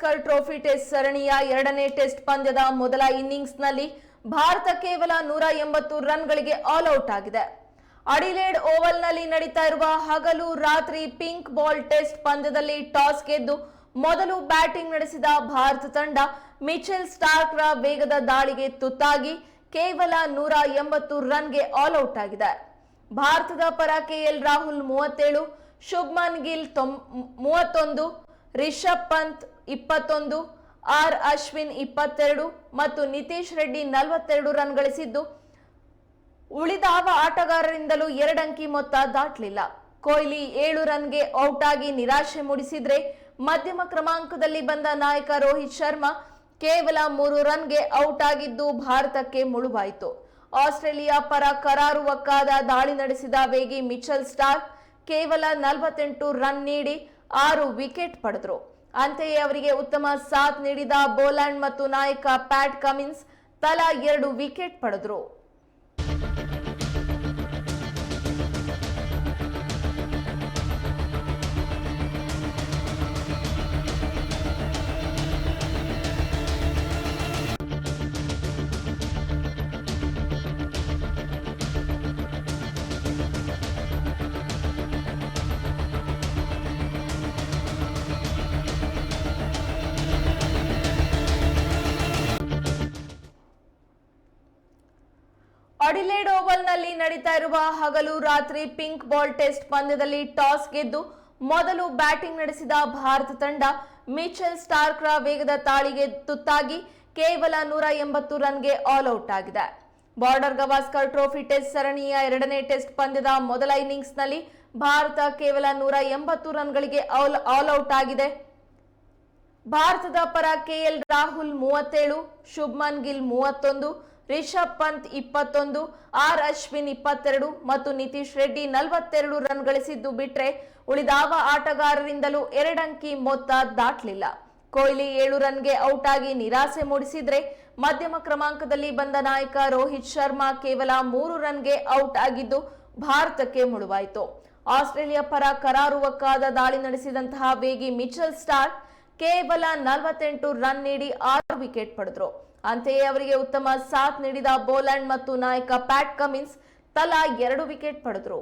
Gavaskar trophy test ಸರಣಿಯ ಎರಡನೇ test ಪಂದ್ಯದ ಮೊದಲ ಇನ್ನಿಂಗ್ಸ್ನಲ್ಲಿ ಭಾರತ ಕೇವಲ ನೂರ ಎಂಬತ್ತು ರನ್ಗಳಿಗೆ ಆಲ್ ಔಟ್ ಆಗಿದೆ. ಅಡಿಲೇಡ್ ಓವಲ್ನಲ್ಲಿ ನಡೀತಾ ಇರುವ ಹಗಲು ರಾತ್ರಿ ಪಿಂಕ್ ಬಾಲ್ ಟೆಸ್ಟ್ ಪಂದ್ಯದಲ್ಲಿ ಟಾಸ್ ಗೆದ್ದು ಮೊದಲು ಬ್ಯಾಟಿಂಗ್ ನಡೆಸಿದ ಭಾರತ ತಂಡ ಮಿಚೆಲ್ ಸ್ಟಾರ್ಕ್ರ ವೇಗದ ದಾಳಿಗೆ ತುತ್ತಾಗಿ ಕೇವಲ ನೂರ ಎಂಬತ್ತು ರನ್ಗೆ ಆಲ್ ಔಟ್ ಆಗಿದೆ. ಭಾರತದ ಪರ ಕೆಎಲ್ ರಾಹುಲ್ ಮೂವತ್ತೇಳು, ಶುಭ್ಮನ್ ಗಿಲ್ ತೊಂ, ಮೂವತ್ತೊಂದು ರಿಷಬ್ ಪಂತ್ ಇಪ್ಪತ್ತೊಂದು, ಆರ್ ಅಶ್ವಿನ್ ಇಪ್ಪತ್ತೆರಡು ಮತ್ತು ನಿತೀಶ್ ರೆಡ್ಡಿ ನಲವತ್ತೆರಡು ರನ್ ಗಳಿಸಿದ್ದು. ಉಳಿದಾವ ಆಟಗಾರರಿಂದಲೂ ಎರಡಂಕಿ ಮೊತ್ತ ದಾಟಲಿಲ್ಲ. ಕೊಹ್ಲಿ ಏಳು ರನ್ಗೆ ಔಟ್ ಆಗಿ ನಿರಾಶೆ ಮೂಡಿಸಿದ್ರೆ ಮಧ್ಯಮ ಕ್ರಮಾಂಕದಲ್ಲಿ ಬಂದ ನಾಯಕ ರೋಹಿತ್ ಶರ್ಮಾ ಕೇವಲ ಮೂರು ರನ್ಗೆ ಔಟ್ ಆಗಿದ್ದು ಭಾರತಕ್ಕೆ ಮುಳುವಾಯಿತು. ಆಸ್ಟ್ರೇಲಿಯಾ ಪರ ಕರಾರುವಕ್ಕಾದ ದಾಳಿ ನಡೆಸಿದ ವೇಗಿ ಮಿಚಲ್ ಸ್ಟಾರ್ ಕೇವಲ ನಲವತ್ತೆಂಟು ರನ್ ನೀಡಿ ಆರು ವಿಕೆಟ್ ಪಡೆದರು. ಅಂತೆಯೇ ಅವರಿಗೆ ಉತ್ತಮ ಸಾಥ್ ನೀಡಿದ ಬೋಲ್ಯಾಂಡ್ ಮತ್ತು ನಾಯಕ ಪ್ಯಾಟ್ ಕಮಿನ್ಸ್ ತಲಾ ಎರಡು ವಿಕೆಟ್ ಪಡೆದರು. ಅಡಿಲೇಡ್ ಓವಲ್ನಲ್ಲಿ ನಡೀತಾ ಇರುವ ಹಗಲು ರಾತ್ರಿ ಪಿಂಕ್ ಬಾಲ್ ಟೆಸ್ಟ್ ಪಂದ್ಯದಲ್ಲಿ ಟಾಸ್ ಗೆದ್ದು ಮೊದಲು ಬ್ಯಾಟಿಂಗ್ ನಡೆಸಿದ ಭಾರತ ತಂಡ ಮಿಚೆಲ್ ಸ್ಟಾರ್ಕ್ರ ವೇಗದ ತಾಳಿಗೆ ತುತ್ತಾಗಿ ಕೇವಲ ನೂರ ಎಂಬತ್ತು ರನ್ಗೆ ಆಲ್ ಔಟ್ ಆಗಿದೆ. ಬಾರ್ಡರ್ ಗವಾಸ್ಕರ್ ಟ್ರೋಫಿ ಟೆಸ್ಟ್ ಸರಣಿಯ ಎರಡನೇ ಟೆಸ್ಟ್ ಪಂದ್ಯದ ಮೊದಲ ಇನ್ನಿಂಗ್ಸ್ನಲ್ಲಿ ಭಾರತ ಕೇವಲ ನೂರ ಎಂಬತ್ತು ರನ್ಗಳಿಗೆ ಆಲ್ ಆಲ್ ಔಟ್ ಆಗಿದೆ. ಭಾರತದ ಪರ ಕೆಎಲ್ ರಾಹುಲ್ ಮೂವತ್ತೇಳು, ಶುಭ್ಮನ್ ಗಿಲ್ ಮೂವತ್ತೊಂದು ರಿಷಬ್ ಪಂತ್ ಇಪ್ಪತ್ತೊಂದು, ಆರ್ ಅಶ್ವಿನ್ ಇಪ್ಪತ್ತೆರಡು ಮತ್ತು ನಿತೀಶ್ ರೆಡ್ಡಿ ನಲವತ್ತೆರಡು ರನ್ ಗಳಿಸಿದ್ದು ಬಿಟ್ರೆ ಉಳಿದಾವ ಆಟಗಾರರಿಂದಲೂ ಎರಡಂಕಿ ಮೊತ್ತ ದಾಟಲಿಲ್ಲ. ಕೊಹ್ಲಿ ಏಳು ರನ್ಗೆ ಔಟ್ ಆಗಿ ನಿರಾಸೆ ಮೂಡಿಸಿದ್ರೆ ಮಧ್ಯಮ ಕ್ರಮಾಂಕದಲ್ಲಿ ಬಂದ ನಾಯಕ ರೋಹಿತ್ ಶರ್ಮಾ ಕೇವಲ ಮೂರು ರನ್ಗೆ ಔಟ್ ಆಗಿದ್ದು ಭಾರತಕ್ಕೆ ಮುಳುವಾಯಿತು. ಆಸ್ಟ್ರೇಲಿಯಾ ಪರ ಕರಾರುವಕ್ಕಾದ ದಾಳಿ ನಡೆಸಿದಂತಹ ವೇಗಿ ಮಿಚಲ್ ಸ್ಟಾರ್ ಕೇವಲ ನಲವತ್ತೆಂಟು ರನ್ ನೀಡಿ ಆರು ವಿಕೆಟ್ ಪಡೆದ್ರು. ಅಂತೆಯೇ ಅವರಿಗೆ ಉತ್ತಮ ಸಾಥ್ ನೀಡಿದ ಬೋಲ್ಯಾಂಡ್ ಮತ್ತು ನಾಯಕ ಪ್ಯಾಟ್ ಕಮಿನ್ಸ್ ತಲಾ ಎರಡು ವಿಕೆಟ್ ಪಡೆದ್ರು.